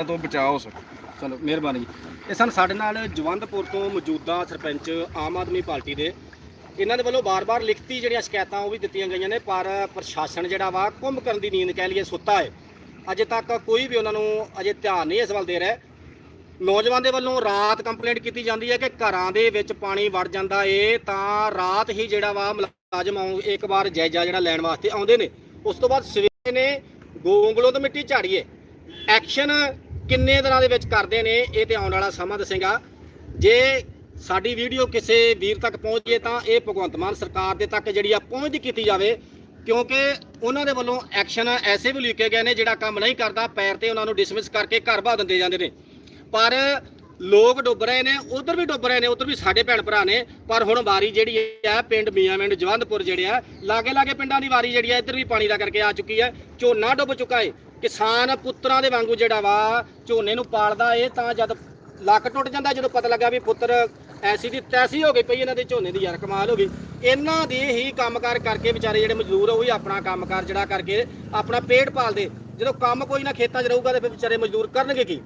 ਤੋਂ ਬਚਾਓ ਹੋ ਚਲੋ, ਮਿਹਰਬਾਨੀ ਜੀ। ਇਹ ਸਨ ਸਾਡੇ ਨਾਲ ਜਵੰਦਪੁਰ ਤੋਂ ਮੌਜੂਦਾ ਸਰਪੰਚ ਆਮ ਆਦਮੀ ਪਾਰਟੀ ਦੇ। ਇਹਨਾਂ ਦੇ ਵੱਲੋਂ ਬਾਰ-ਬਾਰ ਲਿਖਤੀ ਜਿਹੜੀਆਂ ਸ਼ਿਕਾਇਤਾਂ ਉਹ ਵੀ ਦਿੱਤੀਆਂ ਗਈਆਂ ਨੇ, ਪਰ ਪ੍ਰਸ਼ਾਸਨ ਜਿਹੜਾ ਵਾ ਕੁੰਭ ਕਰਨ ਦੀ ਨੀਂਦ ਕਹਿ ਲਈਏ ਸੁੱਤਾ ਹੈ। ਅਜੇ ਤੱਕ ਕੋਈ ਵੀ ਉਹਨਾਂ ਨੂੰ ਅਜੇ ਧਿਆਨ ਨਹੀਂ ਇਸ ਵੱਲ ਦੇ ਰਿਹਾ। ਨੌਜਵਾਨ ਦੇ ਵੱਲੋਂ ਰਾਤ ਕੰਪਲੇਂਟ ਕੀਤੀ ਜਾਂਦੀ ਹੈ ਕਿ ਘਰਾਂ ਦੇ ਵਿੱਚ ਪਾਣੀ ਵੜ ਜਾਂਦਾ ਏ, ਤਾਂ ਰਾਤ ਹੀ ਜਿਹੜਾ ਵਾ ਮੁਲਾਜ਼ਮ ਆਉਂ, ਇੱਕ ਵਾਰ ਜਾਇਜ਼ਾ ਜਿਹੜਾ ਲੈਣ ਵਾਸਤੇ ਆਉਂਦੇ ਨੇ। ਉਸ ਤੋਂ ਬਾਅਦ ਸਵੇਰੇ ਨੇ ਗੋਂਗਲੋਂ ਤੋਂ ਮਿੱਟੀ ਝਾੜੀਏ। ਐਕਸ਼ਨ ਕਿੰਨੇ ਦਿਨਾਂ ਦੇ ਵਿੱਚ ਕਰਦੇ ਨੇ, ਇਹ ਤੇ ਆਉਣ ਵਾਲਾ ਸਮਾਂ ਦੱਸੇਗਾ। ਜੇ ਸਾਡੀ ਵੀਡੀਓ ਕਿਸੇ ਵੀਰ ਤੱਕ ਪਹੁੰਚ ਜੇ ਤਾਂ ਇਹ ਭਗਵੰਤ ਮਾਨ ਸਰਕਾਰ ਦੇ ਤੱਕ ਜਿਹੜੀ ਆ ਪਹੁੰਚ ਕੀਤੀ ਜਾਵੇ, ਕਿਉਂਕਿ ਉਹਨਾਂ ਦੇ ਵੱਲੋਂ ਐਕਸ਼ਨ ਐਸੇ ਵੀ ਲਿਖੇ ਗਏ ਨੇ, ਜਿਹੜਾ ਕੰਮ ਨਹੀਂ ਕਰਦਾ, ਪੈਰ ਤੇ ਉਹਨਾਂ ਨੂੰ ਡਿਸਮਿਸ ਕਰਕੇ ਘਰ ਭਾ ਦਿੰਦੇ ਜਾਂਦੇ ਨੇ। ਪਰ ਲੋਕ ਡੁੱਬ ਰਹੇ ਨੇ, ਉਧਰ ਵੀ ਡੁੱਬ ਰਹੇ ਨੇ, ਉਧਰ ਵੀ ਸਾਡੇ ਭੈਣ ਭਰਾ ਨੇ, ਪਰ ਹੁਣ ਵਾਰੀ ਜਿਹੜੀ ਹੈ ਪਿੰਡ ਮੀਆਂਵਿੰਡ ਜਵੰਦਪੁਰ ਜਿਹੜੇ ਆ ਲਾਗੇ ਲਾਗੇ ਪਿੰਡਾਂ ਦੀ ਵਾਰੀ ਜਿਹੜੀ ਹੈ ਇੱਧਰ ਵੀ ਪਾਣੀ ਦਾ ਕਰਕੇ ਆ ਚੁੱਕੀ ਹੈ ਝੋਨਾ ਡੁੱਬ ਚੁੱਕਾ ਹੈ ਕਿਸਾਨ ਪੁੱਤਰਾਂ ਦੇ ਵਾਂਗੂ ਜਿਹੜਾ ਵਾ ਝੋਨੇ ਨੂੰ ਪਾਲਦਾ ਏ ਤਾਂ ਜਦ ਲੱਕ ਟੁੱਟ ਜਾਂਦਾ ਜਦੋਂ ਪਤਾ ਲੱਗਾ ਵੀ ਪੁੱਤਰ ਐਸੀ ਦੀ ਤੈਸੀ ਹੋ ਗਈ ਪਈ ਇਹਨਾਂ ਦੇ ਝੋਨੇ ਦੀ ਯਾਰ ਕਮਾਲ ਹੋ ਗਈ। ਇਹਨਾਂ ਦੇ ਹੀ ਕੰਮਕਾਰ ਕਰਕੇ ਵਿਚਾਰੇ ਜਿਹੜੇ ਮਜ਼ਦੂਰ ਆ, ਉਹ ਵੀ ਆਪਣਾ ਕੰਮਕਾਰ ਜਿਹੜਾ ਕਰਕੇ ਆਪਣਾ ਪੇਟ ਪਾਲਦੇ। ਜਦੋਂ ਕੰਮ ਕੋਈ ਨਾ ਖੇਤਾਂ 'ਚ ਰਹੂਗਾ ਤੇ ਫਿਰ ਵਿਚਾਰੇ ਮਜ਼ਦੂਰ ਕਰਨਗੇ ਕੀ?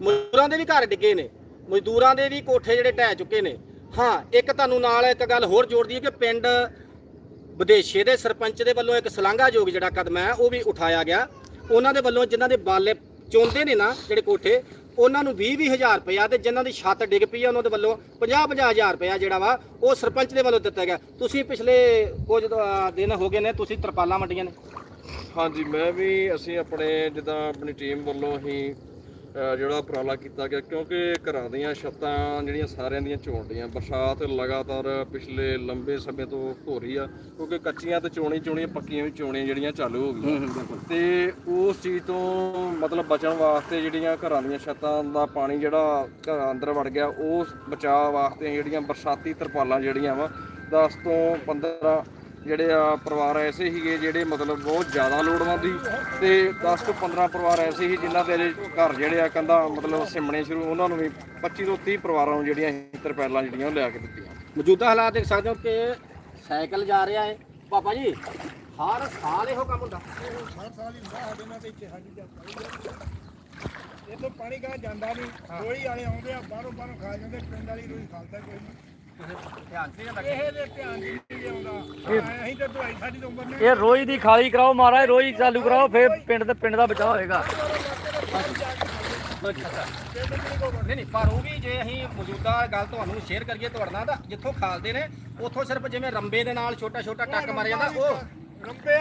ਮਜ਼ਦੂਰਾਂ ਦੇ ਵੀ ਘਰ ਡਿੱਗੇ ਨੇ ਮਜ਼ਦੂਰਾਂ ਦੇ ਵੀ ਕੋਠੇ ਜਿਹੜੇ ਢਹਿ ਚੁੱਕੇ ਨੇ। ਹਾਂ ਇੱਕ ਤੁਹਾਨੂੰ ਨਾਲ ਇੱਕ ਗੱਲ ਹੋਰ ਜੋੜਦੀ ਹੈ ਕਿ ਪਿੰਡ ਵਿਦੇਸ਼ੇ ਦੇ ਸਰਪੰਚ ਦੇ ਵੱਲੋਂ ਇੱਕ ਸ਼ਲਾਘਾਯੋਗ ਜਿਹੜਾ ਕਦਮ ਹੈ ਉਹ ਵੀ ਉਠਾਇਆ ਗਿਆ। ਉਹਨਾਂ ਦੇ ਵੱਲੋਂ ਜਿਨ੍ਹਾਂ ਦੇ ਬਾਲੇ ਚੋਂਦੇ ਨੇ ਨਾ ਜਿਹੜੇ ਕੋਠੇ, ਉਹਨਾਂ ਨੂੰ 20 ਵੀਹ ਹਜ਼ਾਰ ਰੁਪਇਆ ਤੇ ਜਿਨ੍ਹਾਂ ਦੀ ਛੱਤ ਡਿੱਗ ਪਈ ਆ, ਉਹਨਾਂ ਦੇ ਵੱਲੋਂ 50 50 ਹਜ਼ਾਰ ਰੁਪਇਆ ਜਿਹੜਾ ਵਾ, ਉਹ ਸਰਪੰਚ ਦੇ ਵੱਲੋਂ ਦਿੱਤਾ ਗਿਆ। ਤੁਸੀਂ ਪਿਛਲੇ ਕੁਝ ਦਿਨ ਹੋ ਗਏ ਨੇ, ਤੁਸੀਂ ਤਰਪਾਲਾਂ ਵੰਡੀਆਂ ਨੇ। ਹਾਂਜੀ, ਮੈਂ ਵੀ ਅਸੀਂ ਆਪਣੇ ਜਿੱਦਾਂ ਆਪਣੀ ਟੀਮ ਵੱਲੋਂ ਹੀ ਜਿਹੜਾ ਉਪਰਾਲਾ ਕੀਤਾ ਗਿਆ ਕਿਉਂਕਿ ਘਰਾਂ ਦੀਆਂ ਛੱਤਾਂ ਜਿਹੜੀਆਂ ਸਾਰਿਆਂ ਦੀਆਂ ਝੋਂਡੀਆਂ ਬਰਸਾਤ ਲਗਾਤਾਰ ਪਿਛਲੇ ਲੰਬੇ ਸਮੇਂ ਤੋਂ ਹੋ ਰਹੀ ਆ ਕਿਉਂਕਿ ਕੱਚੀਆਂ ਤੇ ਚੋਣੀ ਚੋਣੀਆਂ ਪੱਕੀਆਂ ਵੀ ਚੋਣੀਆਂ ਜਿਹੜੀਆਂ ਚਾਲੂ ਹੋ ਗਈਆਂ। ਤੇ ਉਸ ਚੀਜ਼ ਤੋਂ ਮਤਲਬ ਬਚਣ ਵਾਸਤੇ ਜਿਹੜੀਆਂ ਘਰਾਂ ਦੀਆਂ ਛੱਤਾਂ ਦਾ ਪਾਣੀ ਜਿਹੜਾ ਘਰਾਂ ਅੰਦਰ ਵੜ ਗਿਆ ਉਸ ਬਚਾਅ ਵਾਸਤੇ ਜਿਹੜੀਆਂ ਬਰਸਾਤੀ ਤਰਪਾਲਾਂ ਜਿਹੜੀਆਂ ਵਾ 10 ਤੋਂ 15 ਜਿਹੜੇ ਆ ਪਰਿਵਾਰ ਐਸੇ ਸੀਗੇ ਜਿਹੜੇ ਮਤਲਬ ਬਹੁਤ ਜ਼ਿਆਦਾ ਲੋੜਵੰਦ ਸੀ ਤੇ 10 ਤੋਂ 15 ਪਰਿਵਾਰ ਐਸੇ ਸੀ ਜਿਨ੍ਹਾਂ ਦੇ ਘਰ ਜਿਹੜੇ ਆ ਕੰਦਾ ਮਤਲਬ ਸਿਮਣੇ ਸ਼ੁਰੂ ਉਹਨਾਂ ਨੂੰ ਵੀ 25 ਤੋਂ 30 ਪਰਿਵਾਰਾਂ ਨੂੰ ਜਿਹੜੀਆਂ ਤਰਪਾਲਾਂ ਜਿਹੜੀਆਂ ਉਹ ਲਿਆ ਕੇ ਦਿੱਤੀਆਂ। ਮੌਜੂਦਾ ਹਾਲਾਤ ਦੇਖ ਸਕਦੇ ਹੋ ਕਿ ਸਾਈਕਲ ਜਾ ਰਿਹਾ ਹੈ। ਪਾਪਾ ਜੀ ਹਰ ਸਾਲ ਇਹੋ ਕੰਮ ਹੁੰਦਾ। ਹਰ ਸਾਲ ਹੀ ਹੁੰਦਾ ਸਾਡੇ ਨਾਲ ਤੇ ਇੱਥੇ ਸਾਡੀ ਜਾਂਦਾ ਇਹ ਤੋਂ ਪਾਣੀ ਕਾ ਜਾਂਦਾ ਨਹੀਂ। ਰੋਈ ਵਾਲੇ ਆਉਂਦੇ ਆ ਬਾਹਰੋਂ ਬਾਹਰੋਂ ਖਾ ਜਾਂਦੇ ਪਿੰਡ ਵਾਲੀ ਰੋਈ ਖਾਲਦਾ ਕੋਈ ਨਹੀਂ। ਧਿਆਨ ਨਹੀਂ ਇਹ ਦੇ ਧਿਆਨ ਨਹੀਂ ਆਉਂਦਾ ਅਸੀਂ ਤਾਂ ਦਵਾਈ ਸਾਡੀ ਤਾਂ ਉਮਰ ਨੇ ਇਹ ਰੋਈ ਦੀ ਖਾਲੀ ਕਰਾਓ ਮਹਾਰਾਜ ਰੋਈ ਚਾਲੂ ਕਰਾਓ, ਫੇਰ ਪਿੰਡ ਦੇ ਪਿੰਡ ਦਾ ਬਚਾਅ ਹੋਏਗਾ। ਨਹੀਂ ਨਹੀਂ, ਪਰ ਉਹ ਵੀ ਜੇ ਅਸੀਂ ਮੌਜੂਦਾ ਗੱਲ ਤੁਹਾਨੂੰ ਸ਼ੇਅਰ ਕਰੀਏ ਤੁਹਾਡੇ ਨਾਲ ਤਾਂ ਜਿੱਥੋਂ ਖਾਲਦੇ ਨੇ, ਉੱਥੋਂ ਸਿਰਫ ਜਿਵੇਂ ਰੰਬੇ ਦੇ ਨਾਲ ਛੋਟਾ ਛੋਟਾ ਟੱਕ ਮਾਰਿਆ ਜਾਂਦਾ, ਉਹ ਰੰਬੇ